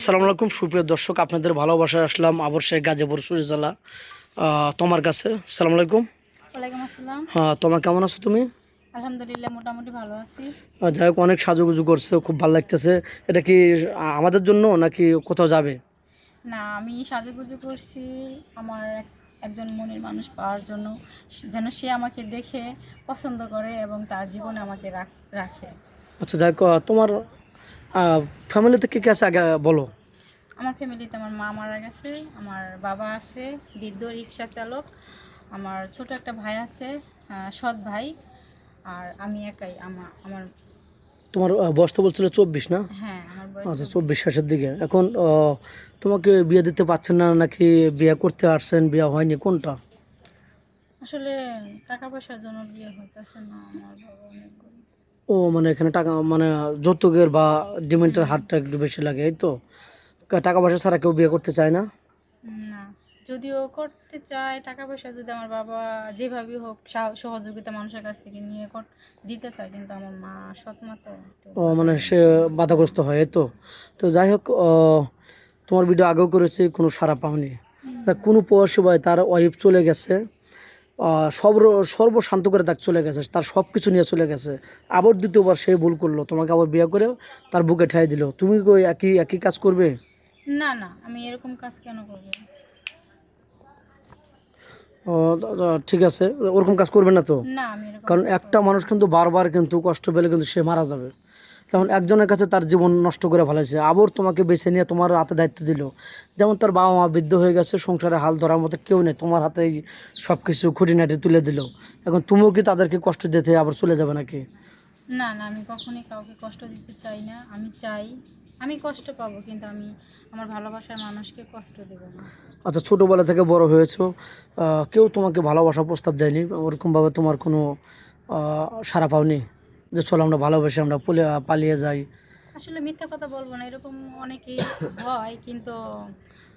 আসসালামু আলাইকুম সুপ্রিয় দর্শক আপনাদের ভালোবাসায় আসলাম আবশ্যই গাজীপুর সুরিজালা তোমার কাছে। আসসালামু আলাইকুম। হ্যাঁ তোমার কেমন আছো তুমি? আলহামদুলিল্লাহ মোটামুটি ভালো আছি। যাই হোক অনেক সাজুগুজু করছে খুব ভালো লাগতেছে। এটা কি আমাদের জন্য নাকি কোথাও যাবে? না আমি সাজুগুজু করছি আমার একজন মনের মানুষ পাওয়ার জন্য। যেন সে আমাকে দেখে পছন্দ করে এবং তার জীবনে আমাকে রাখ- রাখে। আচ্ছা যাই হোক তোমার ফ্যামিলিতে কে কে আছে আগে বলো? আমার ফ্যামিলিতে আমার মা মারা গেছে আমার বাবা আছে বৃদ্ধ রিক্সা চালক আমার ছোট একটা ভাই আছে সৎ ভাই আর আমি একাই আমার আমার তোমার বয়স তো বলছিল চব্বিশ না? হ্যাঁ আচ্ছা চব্বিশ। শেষের দিকে। এখন তোমাকে বিয়ে দিতে পারছেন না নাকি বিয়ে করতে আসছেন বিয়ে হয়নি কোনটা? আসলে টাকা পয়সার জন্য বিয়ে হইতেছে না আমার বাবা অনেক। ও মানে এখানে টাকা মানে যৌতুকের বা ডিমেন্টের হারটা একটু বেশি লাগে এই তো? টাকা পয়সা ছাড়া কেউ বিয়ে করতে চায় না? না যদিও করতে চায় টাকা পয়সা যদি আমার বাবা যেভাবেই হোক সহযোগিতা মানুষের কাছ থেকে নিয়ে দিতে চায় কিন্তু আমার মা সৎ মা তো ও মানে সে বাধাগ্রস্ত হয় এই তো? তো যাই হোক তোমার ভিডিও আগেও করেছি কোনো সারা পাওনি। কোনো পৌরসভায় তার ওয়াইফ চলে গেছে সর্ব সর্বশান্ত করে তাকে চলে গেছে তার সব কিছু নিয়ে চলে গেছে। আবার দ্বিতীয়বার সে ভুল করল তোমাকে আবার বিয়ে করে তার বুকে ঠাই দিল। তুমি কি একই একই কাজ করবে? না না আমি এরকম কাজ কেন করব? ঠিক আছে ওরকম কাজ করবে না তো? কারণ একটা মানুষ কিন্তু বারবার কিন্তু কষ্ট পেলে কিন্তু সে মারা যাবে। তেমন একজনের কাছে তার জীবন নষ্ট করে ফেলেছে। আবার তোমাকে বেছে নিয়ে তোমার হাতে দায়িত্ব দিল। যেমন তার বাবা মা বৃদ্ধ হয়ে গেছে সংসারে হাল ধরার মতো কেউ নেই। তোমার হাতেই সব কিছু খুঁটিনাটি তুলে দিল। এখন তুমিও কি তাদেরকে কষ্ট দিতে আবার চলে যাবে নাকি? না না আমি কখনোই কাউকে কষ্ট দিতে চাই না। আমি চাই আমি কষ্ট পাবো কিন্তু আমি আমার ভালোবাসার মানুষকে কষ্ট দেবো না। আচ্ছা ছোটোবেলা থেকে বড় হয়েছো কেউ তোমাকে ভালোবাসা প্রস্তাব দেয়নি? ওরকমভাবে তোমার কোনো সাড়া পাওনি? যে চলো আমরা ভালোবেসে আমরা পলে পালিয়ে যাই। আসলে মিথ্যা কথা বলব না এরকম অনেকেই হয় কিন্তু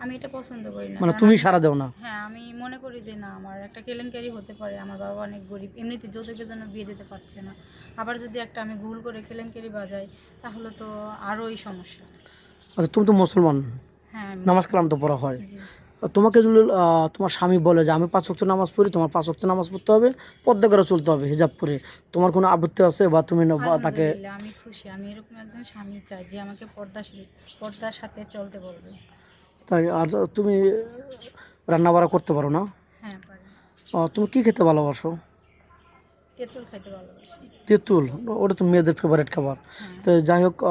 আমি এটা পছন্দ করি না। মানে তুমি সারা দেও না? হ্যাঁ আমি মনে করি যে না আমার একটা কেলেঙ্কারি হতে পারে আমার বাবা অনেক গরিব এমনিতে যৌতুকের জন্য বিয়ে দিতে পারছে না। আবার যদি একটা আমি ভুল করে কেলেঙ্কারি বাজাই তাহলে তো আরোই সমস্যা। আচ্ছা তুমি তো মুসলমান। হ্যাঁ নামাজ কালাম তো পড়া হয়। তোমাকে যদি তোমার স্বামী বলে যে আমি পাঁচ ওয়াক্ত নামাজ পড়ি তোমার পাঁচ ওয়াক্ত নামাজ পড়তে হবে পর্দা করে চলতে হবে হিজাব পরে। তোমার কোনো আপত্তি আছে বা তুমি না- তাকে আমি খুশি। আমি এরকম একজন স্বামী চাই যে আমাকে পর্দা পর্দার সাথে চলতে বলবে। তাই আর তুমি রান্না রান্নাবাড়া করতে পারো না? হ্যাঁ তুমি কি খেতে ভালোবাসো? তেঁতুল ভালোবাসি। তেঁতুল? ওটা তো মেয়েদের ফেভারিট খাবার। হ্যাঁ। তো যাই হোক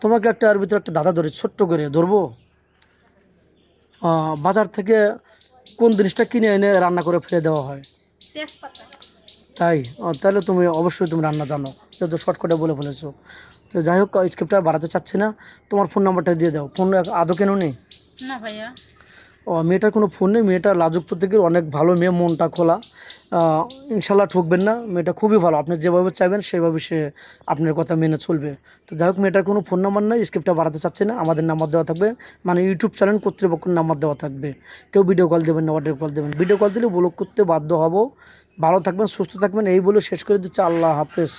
তোমাকে একটা আর ভিতরে একটা দাদা ধরে ছোট্ট করে ধরবো? বাজার থেকে কোন জিনিসটা কিনে এনে রান্না করে ফেলে দেওয়া হয়? তাই? তাহলে তুমি অবশ্যই তুমি রান্না জানো। যেহেতু শর্টকাটে বলে ফেলেছো। তো যাই হোক স্ক্রিপ্টটা বাড়াতে চাচ্ছি না। তোমার ফোন নাম্বারটা দিয়ে দাও। ফোন আদৌ কেন নেই? না ভাইয়া। মেয়েটার কোনো ফোন নেই, মেয়েটা লাজুক প্রত্যেকের, অনেক ভালো মেয়ে, মনটা খোলা। ইনশাল্লাহ ঠকবেন না, মেয়েটা খুবই ভালো, আপনি যেভাবে চাইবেন সেভাবে সে আপনার কথা মেনে চলবে। তো যাই হোক, মেয়েটার কোনো ফোন নাম্বার নেই, স্ক্রিপ্টটা বাড়াতে চাচ্ছে না, আমাদের নাম্বার দেওয়া থাকবে মানে ইউটিউব চ্যানেল কর্তৃপক্ষের নাম্বার দেওয়া থাকবে। কেউ ভিডিও কল দেবেন না কল দেবেন ভিডিও কল দিলে ব্লক করতে বাধ্য হব। ভালো থাকবেন, সুস্থ থাকবেন, এই বলে শেষ করে দিচ্ছে, আল্লাহ হাফেজ।